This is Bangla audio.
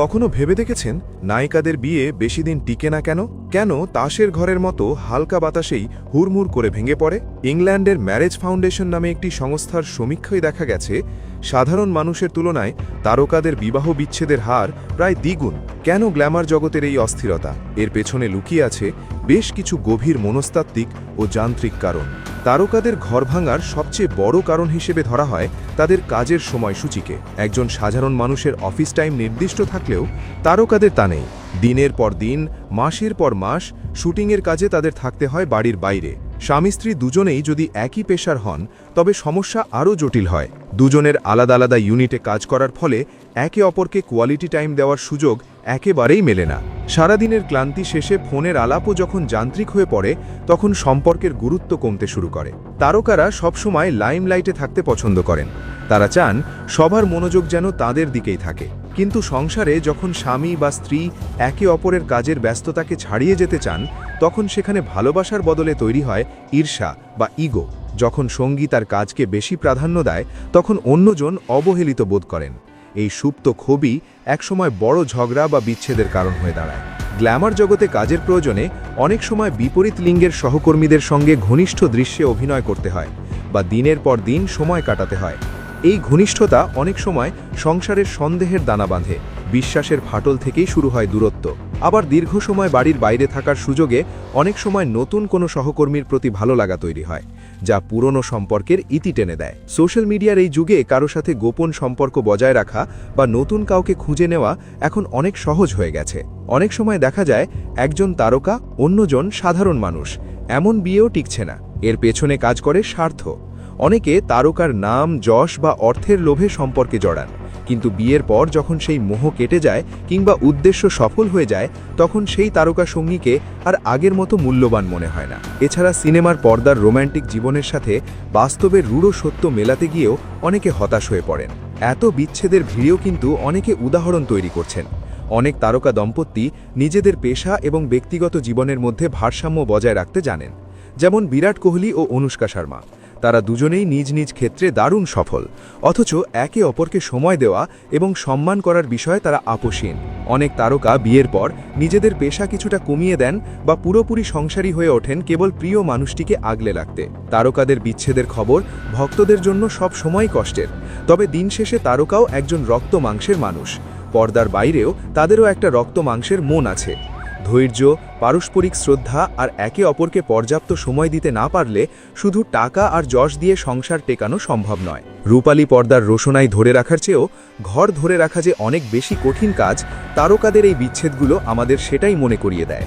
কখনো ভেবে দেখেছেন নায়িকাদের বিয়ে বেশি দিন টিকে না কেন? কেন তাসের ঘরের মতো হালকা বাতাসেই হুড়মুড় করে ভেঙে পড়ে? ইংল্যান্ডের ম্যারেজ ফাউন্ডেশন নামে একটি সংস্থার সমীক্ষায় দেখা গেছে, সাধারণ মানুষের তুলনায় তারকাদের বিবাহ বিচ্ছেদের হার প্রায় দ্বিগুণ। কেন গ্ল্যামার জগতের এই অস্থিরতা? এর পেছনে লুকিয়ে আছে বেশ কিছু গভীর মনস্তাত্ত্বিক ও যান্ত্রিক কারণ। তারকাদের ঘর ভাঙার সবচেয়ে বড় কারণ হিসেবে ধরা হয় তাদের কাজের সময়সূচিকে। একজন সাধারণ মানুষের অফিস টাইম নির্দিষ্ট থাকলেও তারকাদের তা নেই। দিনের পর দিন, মাসের পর মাস, শুটিংয়ের কাজে তাদের থাকতে হয় বাড়ির বাইরে। স্বামী স্ত্রী দুজনেই যদি একই পেশার হন, তবে সমস্যা আরও জটিল হয়। দুজনের আলাদা আলাদা ইউনিটে কাজ করার ফলে একে অপরকে কোয়ালিটি টাইম দেওয়ার সুযোগ একেবারেই মেলে না। সারাদিনের ক্লান্তি শেষে ফোনের আলাপও যখন যান্ত্রিক হয়ে পড়ে, তখন সম্পর্কের গুরুত্ব কমতে শুরু করে। তারকারা সবসময় লাইমলাইটে থাকতে পছন্দ করেন। তারা চান সবার মনোযোগ যেন তাদের দিকেই থাকে। কিন্তু সংসারে যখন স্বামী বা স্ত্রী একে অপরের কাজের ব্যস্ততাকে ছাড়িয়ে যেতে চান, তখন সেখানে ভালোবাসার বদলে তৈরি হয় ঈর্ষা বা ইগো। যখন সঙ্গী তার কাজকে বেশি প্রাধান্য দেয়, তখন অন্যজন অবহেলিত বোধ করেন। এই সুপ্ত ক্ষোভই একসময় বড় ঝগড়া বা বিচ্ছেদের কারণ হয়ে দাঁড়ায়। গ্ল্যামার জগতে কাজের প্রয়োজনে অনেক সময় বিপরীত লিঙ্গের সহকর্মীদের সঙ্গে ঘনিষ্ঠ দৃশ্যে অভিনয় করতে হয় বা দিনের পর দিন সময় কাটাতে হয়। এই ঘনিষ্ঠতা অনেক সময় সংসারের সন্দেহের দানা বাঁধে, বিশ্বাসের ফাটল থেকেই শুরু হয় দূরত্ব। আবার দীর্ঘ সময় বাড়ির বাইরে থাকার সুযোগে অনেক সময় নতুন কোনো সহকর্মীর প্রতি ভালো লাগা তৈরি হয়, যা পুরনো সম্পর্কের ইতি টেনে দেয়। সোশ্যাল মিডিয়ার এই যুগে কারও সাথে গোপন সম্পর্ক বজায় রাখা বা নতুন কাউকে খুঁজে নেওয়া এখন অনেক সহজ হয়ে গেছে। অনেক সময় দেখা যায়, একজন তারকা অন্যজন সাধারণ মানুষ, এমন বিয়েও টিকছে না। এর পেছনে কাজ করে স্বার্থ। অনেকে তারকার নাম, যশ বা অর্থের লোভে সম্পর্কে জড়ান, কিন্তু বিয়ের পর যখন সেই মোহ কেটে যায় কিংবা উদ্দেশ্য সফল হয়ে যায়, তখন সেই তারকা সঙ্গীকে আর আগের মতো মূল্যবান মনে হয় না। এছাড়া সিনেমার পর্দার রোম্যান্টিক জীবনের সাথে বাস্তবের রূঢ় সত্য মেলাতে গিয়েও অনেকে হতাশ হয়ে পড়েন। এত বিচ্ছেদের ভিড়েও কিন্তু অনেকে উদাহরণ তৈরি করছেন। অনেক তারকা দম্পতি নিজেদের পেশা এবং ব্যক্তিগত জীবনের মধ্যে ভারসাম্য বজায় রাখতে জানেন। যেমন বিরাট কোহলি ও অনুষ্কা শর্মা। তারা দুজনেই নিজ নিজ ক্ষেত্রে দারুণ সফল। অথচ একে অপরকে সময় দেওয়া এবং সম্মান করার বিষয়ে তারা আপোষহীন। অনেক তারকা বিয়ের পর নিজেদের পেশা কিছুটা কমিয়ে দেন বা পুরোপুরি সংসারী হয়ে ওঠেন কেবল প্রিয় মানুষটিকে আগলে রাখতে। তারকাদের বিচ্ছেদের খবর ভক্তদের জন্য সব সময় কষ্টের। তবে দিন শেষে তারকাও একজন রক্ত মাংসের মানুষ। পর্দার বাইরেও তাদেরও একটা রক্ত মাংসের মন আছে। ধৈর্য, পারস্পরিক শ্রদ্ধা আর একে অপরকে পর্যাপ্ত সময় দিতে না পারলে শুধু টাকা আর যশ দিয়ে সংসার টেকানো সম্ভব নয়। রূপালী পর্দার রোশনাই ধরে রাখার চেয়েও, ঘর ধরে রাখা যে অনেক বেশি কঠিন কাজ, তারকাদের এই বিচ্ছেদগুলো আমাদের সেটাই মনে করিয়ে দেয়।